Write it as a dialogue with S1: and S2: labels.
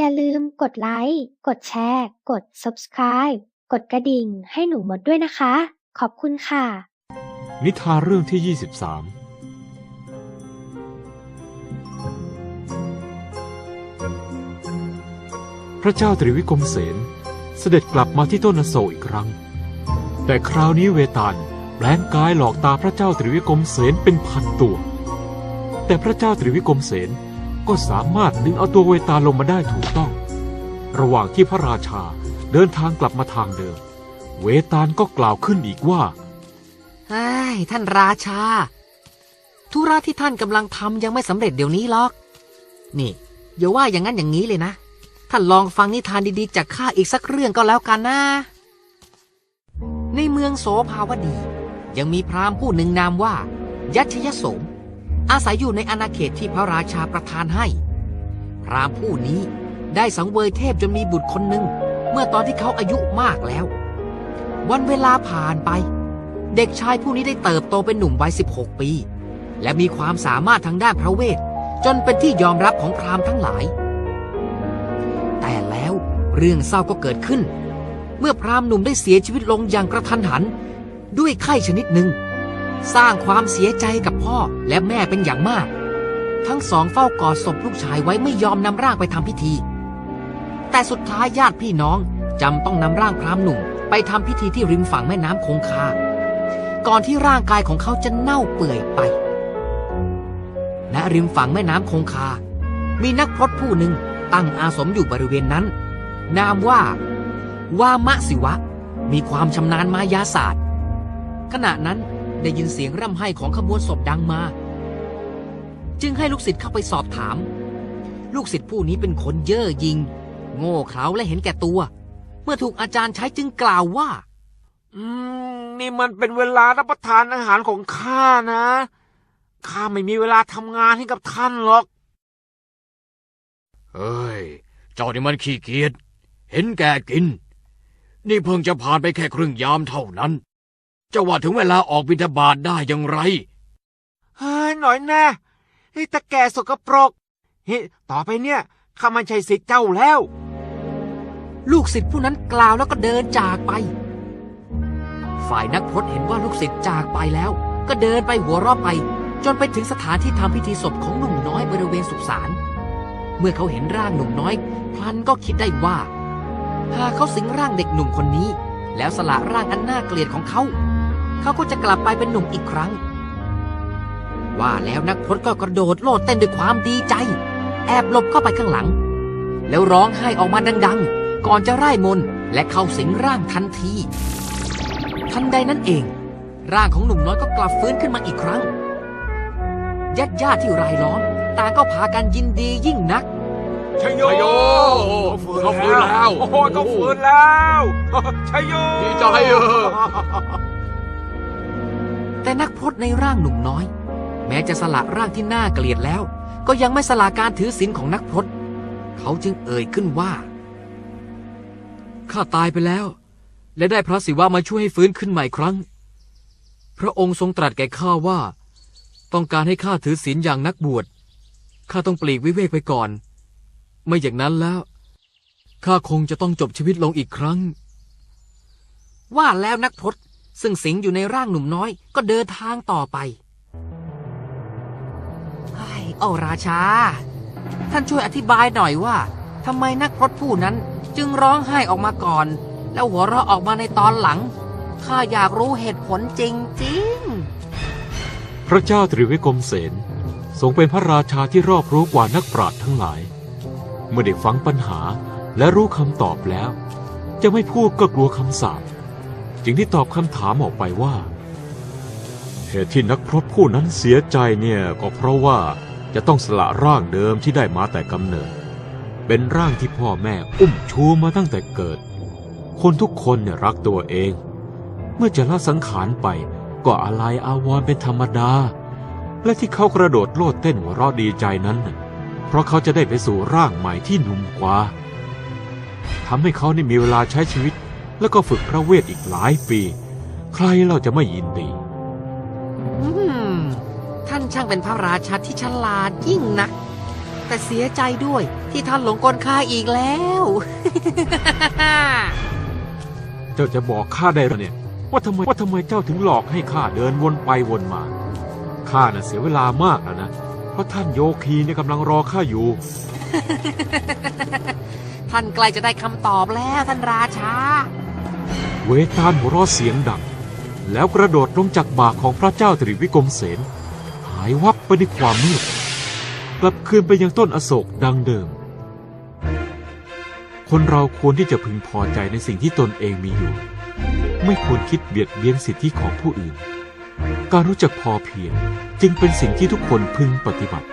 S1: อย่าลืมกดไลค์ กดแชร์ กด subscribe กดกระดิ่งให้หนูหมดด้วยนะคะ ขอบคุณค่ะ
S2: นิทานเรื่องที่ 23 พระเจ้าตรีวิกรมเสนเสด็จกลับมาที่ต้นอโศกอีกครั้ง แต่คราวนี้เวตาลแปลงกายหลอกตาพระเจ้าตรีวิกรมเสนเป็นพันตัว แต่พระเจ้าตรีวิกรมเสน ก็สามารถดึงเอาตัวเวตาลลงมาได้ถูกต้อง ระหว่างที่พระราชาเดินทางกลับมาทางเดิม เวตาลก็กล่าวขึ้นอีกว่า
S3: เฮ้ท่านราชา ธุระที่ท่านกำลังทำยังไม่สำเร็จเดี๋ยวนี้หรอก นี่อย่าว่าอย่างนั้นอย่างนี้เลยนะ ท่านลองฟังนิทานดีๆจากข้าอีกสักเรื่องก็แล้วกันนะ ในเมืองโสภาวดี ยังมีพราหมณ์ผู้หนึ่งนามว่า ยัชยโสม อาศัยอยู่ในอาณาเขตที่พระราชาประทานให้ พรามผู้นี้ได้สังเวยเทพจนมีบุตรคนหนึ่ง เมื่อตอนที่เขาอายุมากแล้ว วันเวลาผ่านไป เด็กชายผู้นี้ได้เติบโตเป็นหนุ่มวัย 16 ปี และมีความสามารถทางด้านพระเวท จนเป็นที่ยอมรับของพราหมณ์ทั้งหลาย แต่แล้วเรื่องเศร้าก็เกิดขึ้น เมื่อพราหมณ์หนุ่มได้เสียชีวิตลงอย่างกระทันหัน ด้วยไข้ชนิดหนึ่ง สร้างความเสียใจกับพ่อและแม่เป็นอย่างมาก ทั้งสองเฝ้ากอดศพลูกชายไว้ไม่ยอมนำร่างไปทำพิธี แต่สุดท้ายญาติพี่น้องจำต้องนำร่างพรามหนุ่ม ไปทำพิธีที่ริมฝั่งแม่น้ำคงคา ก่อนที่ร่างกายของเขาจะเน่าเปื่อยไป ณริมฝั่งแม่น้ำคงคา มีนักพรตผู้หนึ่งตั้งอาสมอยู่บริเวณนั้น นามว่าวามะสิวะ มีความชำนาญมายาศาสตร์ ขณะนั้น ได้ยินเสียงร่ำไห้ของขบวนศพดังมา จึงให้ลูกศิษย์เข้าไปสอบถาม ลูกศิษย์ผู้นี้เป็นคนเย่อหยิง โง่เขลาและเห็นแก่ตัว เมื่อถูกอาจารย์ใช้จึงกล่าวว่า
S4: อืม นี่มันเป็นเวลารับประทานอาหารของข้านะข้าไม่มีเวลาทำงานให้กับท่านหรอก
S5: เฮ้ย เจ้านี่มันขี้เกียจ เห็นแก่กิน นี่เพิ่งจะผ่านไปแค่ครึ่งยามเท่านั้น จะว่าถึงเวลาออกบิณฑบาตได้อย่างไร
S4: เฮ้ยหน่อยแน่ไอ้ตะแก่สกปรกเฮ้ยต่อไปเนี่ยข้าไม่ใช่สิทธิ์เจ้าแล้ว
S3: ลูกศิษย์ผู้นั้นกล่าวแล้วก็เดินจากไป ฝ่ายนักพรตเห็นว่าลูกศิษย์จากไปแล้ว ก็เดินไปหัวราะไป จนไปถึงสถานที่ทำพิธีศพของหนุ่มน้อยบริเวณสุสานเมื่อเขาเห็นร่างหนุ่มน้อยพลันก็คิดได้ว่า หากเขาสิงร่างเด็กหนุ่มคนนี้ แล้วสละร่างอันน่าเกลียดของเขา เขาก็จะกลับไปเป็นหนุ่มอีกครั้ง ว่าแล้วนักพรตก็กระโดดโลดเต้นด้วยความดีใจ แอบหลบเข้าไปข้างหลัง แล้วร้องไห้ออกมาดัง ๆ ก่อนจะร่ายมนต์และเข้าสิงร่างทันทีทันใดนั้นเอง ร่างของหนุ่มน้อยก็กลับฟื้นขึ้นมาอีกครั้งญาติญาติๆที่รายล้อมต่างก็พากันยินดียิ่งนัก
S4: ชโย
S5: ชโย
S4: เขาฟื้น
S5: เขาฟื้นแล้ว
S4: โอ้โหเขาฟื้นแล้วชโย
S5: ดีใจเออ
S3: แต่นักพรตในร่างหนุ่มน้อย แม้จะสละร่างที่น่าเกลียดแล้ว ก็ยังไม่สละการถือศีลของนักพรตเขาจึงเอ่ยขึ้นว่า
S5: ข้าตายไปแล้ว และได้พระศิวะมาช่วยให้ฟื้นขึ้นใหม่ครั้ง พระองค์ทรงตรัสแก่ข้าว่า ต้องการให้ข้าถือศีลอย่างนักบวชข้าต้องปลีกวิเวกไปก่อน ไม่อย่างนั้นแล้วข้าคงจะต้องจบชีวิตลงอีกครั้ง
S3: ว่าแล้วนักพรต ซึ่งสิงอยู่ในร่างหนุ่มน้อย ก็เดินทางต่อไปไอ้โอราชา ท่านช่วยอธิบายหน่อยว่าทำไมนักพรตผู้นั้นจึงร้องไห้ออกมาก่อน แล้วหัวเราะออกมาในตอนหลัง ข้าอยากรู้เหตุผลจริง
S2: พระเจ้าตรีวิกรมเสนทรงเป็นพระราชาที่รอบรู้กว่านักปราชญ์ทั้งหลาย เมื่อได้ฟังปัญหาและรู้คำตอบแล้ว จะไม่พูดก็กลัวคำสาป จึงได้ตอบคำถามออกไปว่า เหตุที่นักพรตผู้นั้นเสียใจเนี่ยก็เพราะว่าจะต้องสละร่างเดิมที่ได้มาแต่กำเนิด เป็นร่างที่พ่อแม่อุ้มชูมาตั้งแต่เกิด คนทุกคนเนี่ยรักตัวเอง เมื่อจะละสังขารไปก็อะไรอาวรณ์เป็นธรรมดา และที่เขากระโดดโลดเต้นหัวเราะดีใจนั้น เพราะเขาจะได้ไปสู่ร่างใหม่ที่หนุ่มกว่าทำให้เขาได้มีเวลาใช้ชีวิต แล้วก็ฝึกพระเวทอีกหลายปี ใครเราจะไม่ยินดี
S3: ๆอืม ท่านช่างเป็นพระราชาที่ฉลาดยิ่งนัก แต่เสียใจด้วยที่ท่านหลงกลข้าอีกแล้ว
S2: เจ้าจะบอกข้าได้หรือเนี่ย ว่าทำไมว่าทำไมเจ้าถึงหลอกให้ข้าเดินวนไปวนมาข้าน่ะเสียเวลามากแล้วนะ เพราะท่านโยคีเนี่ยกำลังรอข้าอยู่
S3: ท่านใกล้จะได้คำตอบแล้วท่านราชา
S2: เวตาลหัวเราะเสียงดัง แล้วกระโดดลงจากบ่าของพระเจ้าตรีวิกรมเสนหายวับไปในความมืดกลับคืนไปยังต้นอโศกดังเดิม คนเราควรที่จะพึงพอใจในสิ่งที่ตนเองมีอยู่ ไม่ควรคิดเบียดเบียนสิทธิของผู้อื่น การรู้จักพอเพียงจึงเป็นสิ่งที่ทุกคนพึงปฏิบัติ